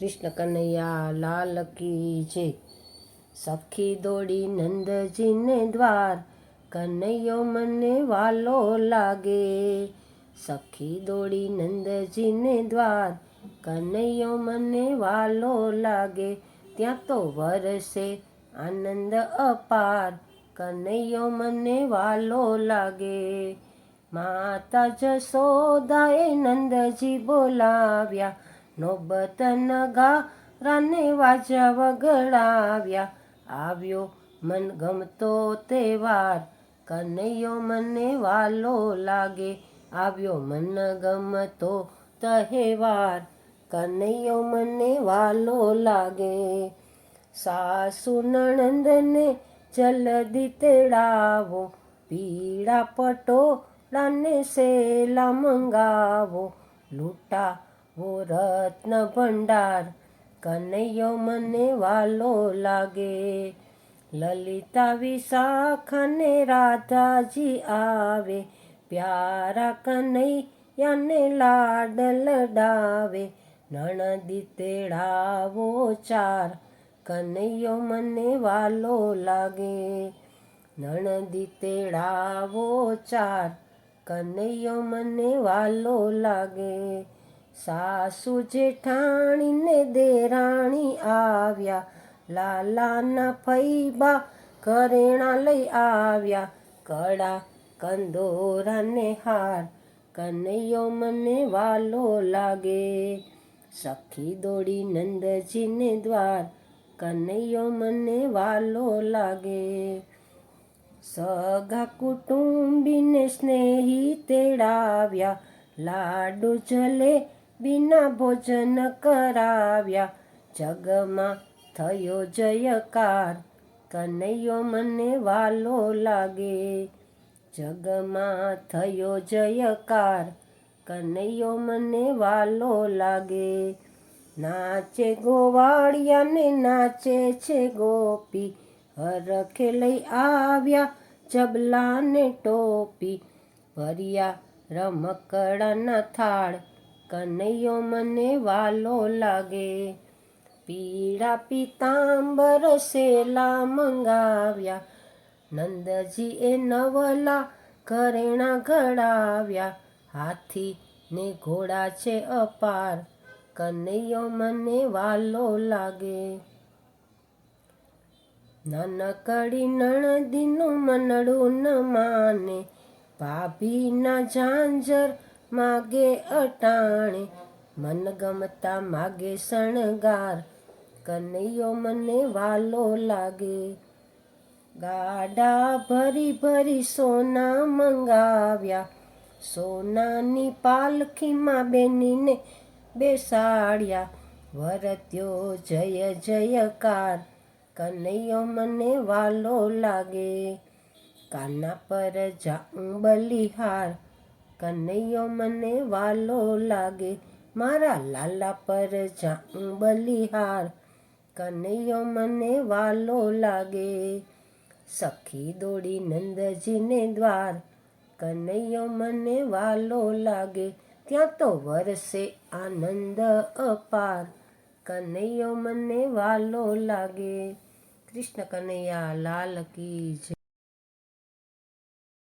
કૃષ્ણ કનૈયા, લાલ કી જય. સખી દોડી નંદજીને દ્વાર, કનૈયો મને વાલો લાગે. સખી દોડી નંદજીને દ્વાર, કનૈયો મને વાલો લાગે. ત્યાં તો વરસે આનંદ અપાર, કનૈયો મને વાલો લાગે. માતા જશોદાએ નંદજી બોલાવ્યા નોબત ગા રાને વાજા વગડાવ્યા. આવ્યો મન ગમતો તહેવાર કનૈયો મને વાલો લાગે. આવ્યો મન ગમતો તહેવાર કનૈયો મને વાલો લાગે. સાસુ નણંદને જલદી તેડાવો. પીળા પટોળાને સેલા મંગાવો. લૂંટાવો રત્ન ભંડાર, કનૈયો મને વાલો લાગે. લલિતા વિશાખાને રાધાજી આવે, પ્યારા કનૈયાને લાડ લડાવે. નણદી તેડાવો ચાર, કનૈયો મને વાલો લાગે. નણદી તેડાવો ચાર, કનૈયો મને વાલો લાગે. સાસુ જેઠાણીને દેરાણી આવ્યા, લાલાના ફૈબા ઘરેણા લઈ આવ્યા કડા કંદોરાને હાર, કનૈયો મને વાલો લાગે. સખી દોડી નંદજીને દ્વાર, કનૈયો મને વાલો લાગે. સગા કુટુંબીને સ્નેહી તેડાવ્યા, લાડુ જલે બિના ભોજન કરાવ્યા. જગમાં થયો જયકાર કનૈયો મને વાલો લાગે. જગમાં થયો જયકાર કનૈયો મને વાલો લાગે. નાચે ગોવાળિયાને નાચે છે ગોપી, હરખે લઈ આવ્યા ચબલાને ટોપી. ભર્યા રમકડાના થાળ કનૈયો મને વાલો લાગે. પીળા પિતાંબર સેલા મંગાવ્યા. નંદજી એ નવલા ઘરેણા ઘડાવ્યા. હાથી ને ઘોડા છે અપાર. કનૈયો મને વાલો લાગે. નાનકડી નણદીનું મનડું ન માને. ભાભીના ઝાંઝર માગે અટાણે, મન ગમતા માગે શણગાર, કનૈયો મને વાલો લાગે. ગાડા ભરી ભરી સોના મંગાવ્યા, સોનાની પાલખીમાં બેનીને બેસાડ્યા. વરત્યો જય જયકાર, કનૈયો મને વાલો લાગે. કાના પર જાઉં બલિહાર કનૈયો મને વાલો લાગે, મારા લાલા પર જાઉં બલિહાર. કનૈયો મને વાલો લાગે, સખી દોડી નંદજીને દ્વાર. કનૈયો મને વાલો લાગે, ત્યાં તો વરસે આનંદ અપાર. કનૈયો મને વાલો લાગે, કૃષ્ણ કનૈયા લાલ કી